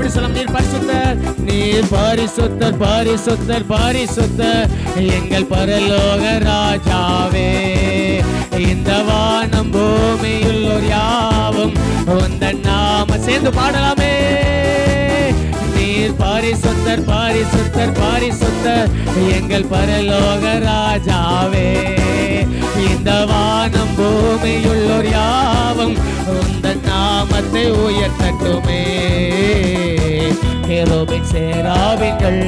அப்படி சொல்ல நீர் பரிசுத்தர் நீர் பரிசுத்தர் பரிசுத்தர் பரிசுத்தர். எங்கள் பரலோக ராஜாவே இந்த வானம் பூமியுள்ளோர் யாவும் உந்தன் நாம சேர்ந்து பாடலாமே. நீர் பரிசுத்தர் பரிசுத்தர் பரிசுத்தர் எங்கள் பரலோக ராஜாவே. இந்த வானம் பூமியுள்ளோர் யாவும் உந்த நாமத்தை உயர்த்தட்டுமே. கேரோபின் சேராவின்கள்.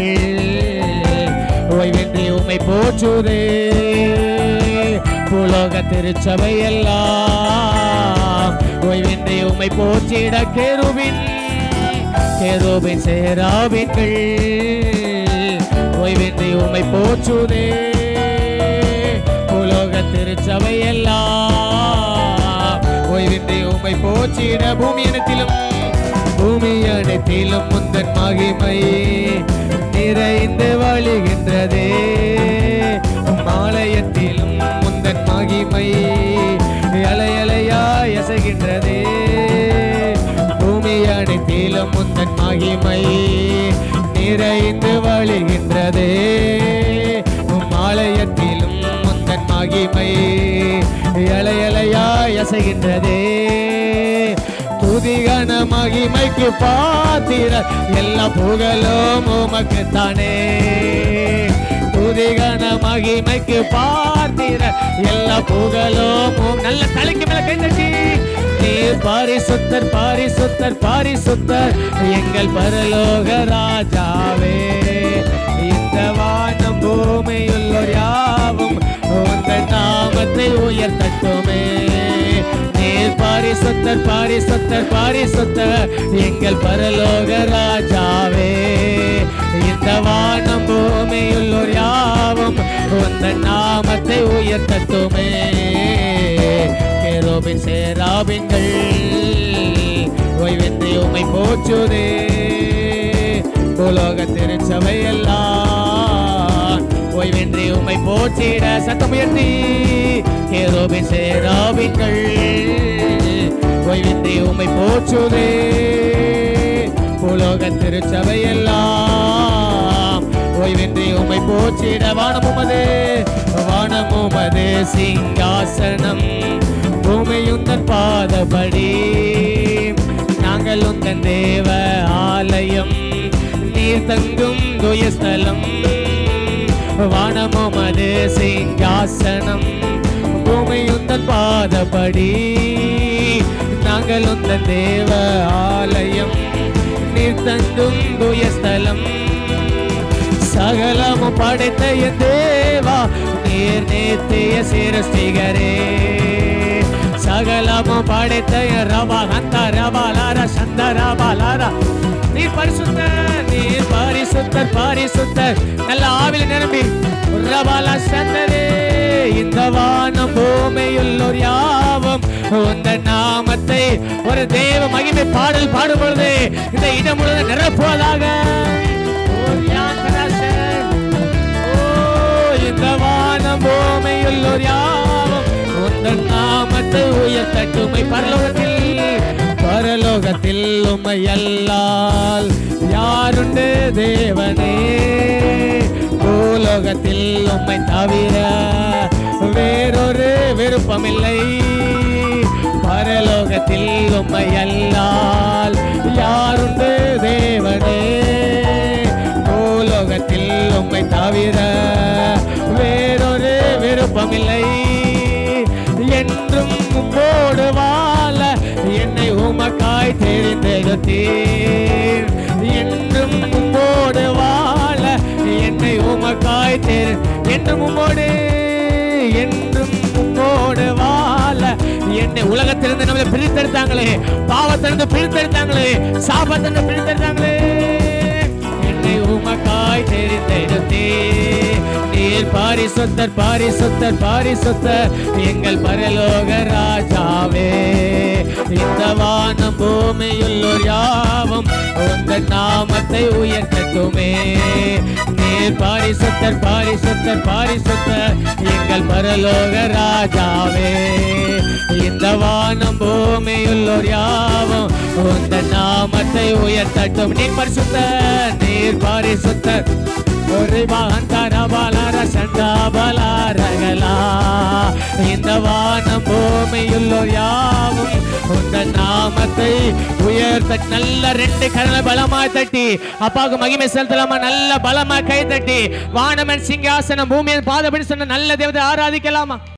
ஓய்வின்றி உமை போற்றுதே. புலோக திருச்சபை எல்லாம் ஓய்வின்றி உமை போற்றிட கேருவின் கேருவின் சேராவின்கள். ஓய்வின்றி உமை போற்றுதே. உலோக திருச்சபை எல்லாம் ஓய்வின்றி உமை போற்றிட பூமி இனத்திலும் பூமி அனைத்திலும் முன் மகிமை நிறைந்து வழிகின்றதே. மாலையத்திலும் முந்தன் மகிமை அலையலையாய் அசைகின்றதே. பூமி அனைத்திலும் முந்தன் மகிமை நிறைந்து வழிகின்றதே. ஆலயத்திலும் முந்தன் மகிமை அலையலையாய் அசைகின்றதே. துதிகன மகிமைக்கு பாத்திர. எல்லா புகழும் உமக்கு தானே துதிகன மகிமைக்கு பாத்திர. எல்லா புகழும் நல்ல தலைக்கு மேல கை தட்டி. நீ பாரிசுத்தர் பாரிசுத்தர் பாரிசுத்தர். எங்கள் பரலோக ராஜாவே. இந்த வானம் பூமியுள்ளோர் யார் பாரிசுத்தர் பாரிசுத்தர் பாரிசுத்தர் எங்கள் பரலோக ராஜாவே இந்த வானம் பூமியுள்ளோர் யாவும் உந்த நாமத்தை உயர்த்தட்டுமே. கேரோபின் சேராபின்கள் ஓய்வென்று உமை போச்சுதே உலோக திருச்சபை எல்லாம் ஓய்வென்றி உமை போச்சிட சத்தம் உயர்த்தி. கேரோபின் சேராபின்கள் ஓய்வின்றி உமை போற்றுதே. உலோக திருச்சபை எல்லாம் ஓய்வின்றி உமை போற்றிட வானமுமது வானமுமது சிங்காசனம். பூமியுந்தன் பாதபடி. நாங்கள் உந்தன் தேவ ஆலயம். நீர் தங்கும் துயஸ்தலம். வானமுமது சிங்க பாடி நாங்கள் உந்த தேவ ஆலயம் நீர் தந்தும் துயஸ்தலம் சகலமும் படைத்த என் தேவா நீர் நேத்திய சிரஸ்திகரே சகலமும் படைத்த என் ரபா ரவா லாரா சந்த ரவா லாரா. நீர் பரிசுத்தர் நீர் பரிசுத்தர் பரிசுத்தர். நல்ல ஆவில நிரம்பி. ரவாலா சந்தரே இந்த வா உந்த நாமத்தை ஒரு தேவ மகிமை பாடல் பாடும் பொழுது இந்த இடம் முழுவதும் நிரப்புவதாக. ஓர் யாக்கராசன். ஓ, இந்த வானம் பூமியுள்ளோர் யாவும் உந்தன் நாமத்தை உயர்த்தட்டுமை பரலோகத்தில். பரலோகத்தில் உம்மை அல்லால் யாருண்டு தேவனே? பூலோகத்தில் உம்மை தவிர வேறொரு விருப்பமில்லை. உலகத்தில் உம்மை அல்லால் யாருண்டு தேவனே? உலகத்தில் உம்மை தவிர வேறொரு விருப்பமில்லை. என்றும் உம்மோடு வாழ என்னை உமக்காய் தெரிந்தெடுத்தீர். என்றும் உம்மோடு வாழ என்னை உமக்காய் தெரி என்றும் உம்மோடு என்றும் என்னை உலகத்திலிருந்து நம்மளை பிரித்தெடுத்தாங்களே பாவத்திலிருந்து பிரித்தெடுத்தாங்களே சாபத்திலிருந்து பிரித்தெடுத்தாங்களே. என்னை உமக்காய் தெரிந்தெடுத்தே நீர் பாரிசுத்தர் பாரிசுத்தர் பாரிசுத்தர் எங்கள் பரலோக ராஜாவே. இந்த வானம் பூமியுள்ளோர் யாவும் உங்கள் நாமத்தை உயர்த்தட்டுமே. நீர் பாரிசுத்தர் பாரிசுத்தர் பாரிசுத்தர் எங்கள் பரலோக ராஜாவே. இந்த வானம் பூமியுள்ளோர் யாவும் உந்த நாமத்தை உயர்த்தட்டும். நீர் பரிசுத்தர் நீர் பாரிசுத்தர். ஒரு மகன் இந்த வானம் பூமியுள்ளோர் யாவும் உந்த நாமத்தை உயர்த்த நல்ல ரெண்டு கரல பலமா தட்டி. அப்பாவுக்கு மகிமை செலுத்தலாமா? நல்ல பலமா கை தட்டி. வானமன் சிங்காசனம் பூமியின் பாதபடி சொன்ன நல்ல தேவதை ஆராதிக்கலாமா?